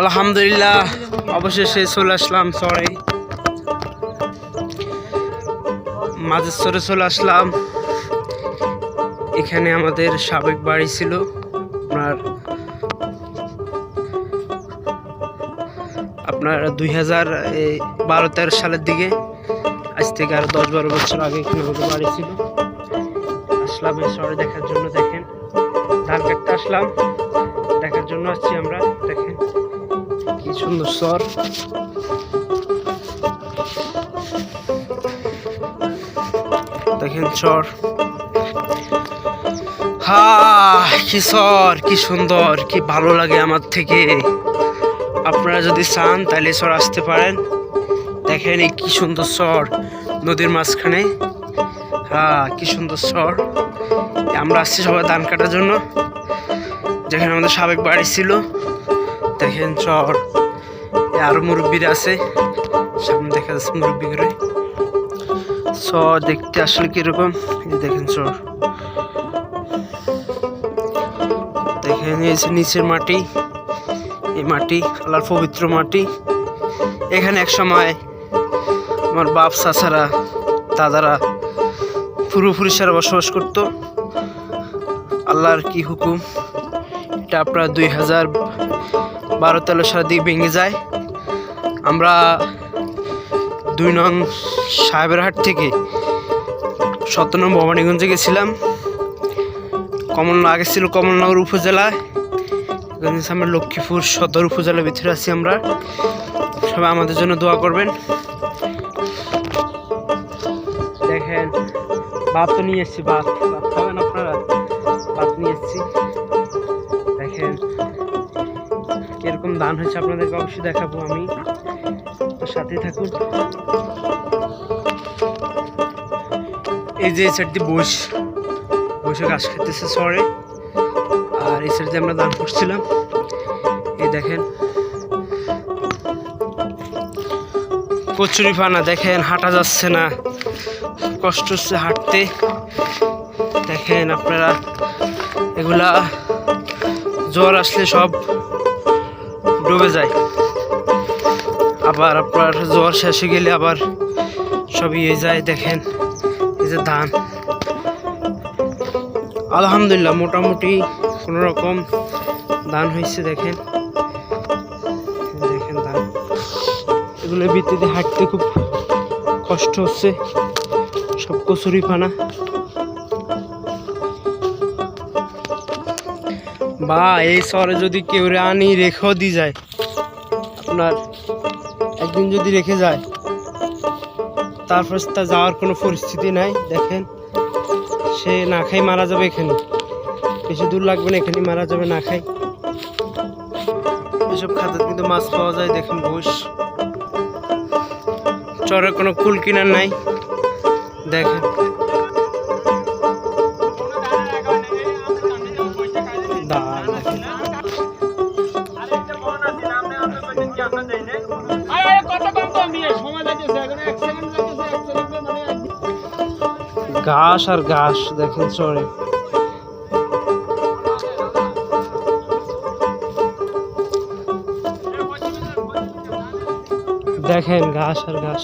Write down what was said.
আলহামদুলিল্লাহ, অবশেষে চলে আসলাম সরে মাঝের সরে চলে আসলাম। এখানে আমাদের সাবেক বাড়ি ছিল। আপনার আপনার দুই হাজার বারো তেরো সালের দিকে, আজ থেকে আরও দশ বারো বছর আগে এখানে আমাদের বাড়ি ছিল। আসলাম এই শহরে দেখার জন্য, দেখেন। ধান কাটতে আসলাম, দেখার জন্য আসছি আমরা, দেখেন। সুন্দর শহর দেখেন চর হা কি সর কি সুন্দর, কি ভালো লাগে আমার থেকে। আপনারা যদি চান, তাহলে সর আসতে পারেন। দেখেন এই কি সুন্দর সর নদীর মাঝখানে। হ্যাঁ কি সুন্দর সর আমরা আসছি সবাই ধান কাটার জন্য। যেখানে আমাদের সাবেক বাড়ি ছিল। দেখেন চর আরও মুরব্বীরা আছে। সামনে দেখা যাচ্ছে মুরব্বী করে চর দেখতে আসলে কীরকম? দেখেন চর দেখে নিয়েছে নিচের মাটি। এই মাটি, আল্লাহর পবিত্র মাটি। এখানে এক সময় আমার বাপ, চাচারা, দাদারা পূর্বপুরুষেরা বসবাস করতো। আল্লাহর কি হুকুম? এটা আপনার দুই হাজার বারো তেরো সালের দিকে ভেঙে যায়। আমরা দুই নং সাহেবেরহাট থেকে সতেরো ভবানীগঞ্জে গেছিলাম। কমল আগে ছিল কমলনগর উপজেলায়। আমরা লক্ষ্মীপুর সদর উপজেলার ভিতরে আছি আমরা। সবাই আমাদের জন্য দোয়া করবেন। দেখেন, ভাত তো নিয়ে এসেছি, ভাত। ভাত খাবেন আপনারা? ভাত নিয়ে এসেছি। কীরকম দান হয়েছে আপনাদেরকে অবশ্যই দেখাবো আমি। তো সাথেই থাকুন। এই যে এই সাইড দিয়ে বস বসে ঘাস খেতেছে শহরে। আর এই সাইড দিয়ে আমরা দান করছিলাম। এই দেখেন। কচুরি ফানা, দেখেন, হাঁটা যাচ্ছে না। কষ্ট হচ্ছে হাঁটতে। দেখেন আপনারা, এগুলা জ্বর আসলে সব ডুবে যায়। আবার আপনার জ্বর শেষ গেলে আবার সব ইয়ে যায়, দেখেন এই যে ধান। আলহামদুলিল্লাহ, মোটামুটি কোনো রকম ধান হয়েছে, দেখেন। দেখেন ধান। এগুলোর ভিত্তিতে হাঁটতে খুব কষ্ট হচ্ছে। সব কচুরি ফানা বা এই শহরে যদি কেউ আনি রেখেও দিয়ে যায়, আপনার একদিন যদি রেখে যায় তারপর তা যাওয়ার কোনো পরিস্থিতি নাই। দেখেন, সে না খাই মারা যাবে এখানে। বেশি দূর লাগবে না এখানে মারা যাবে, না খাই। এসব খাতে কিন্তু মাছ পাওয়া যায়, দেখেন ঘুষ। চরের কোনো কুল কিনার নাই। দেখেন। ঘাস আর ঘাস দেখেন চরে দেখেন ঘাস আর ঘাস।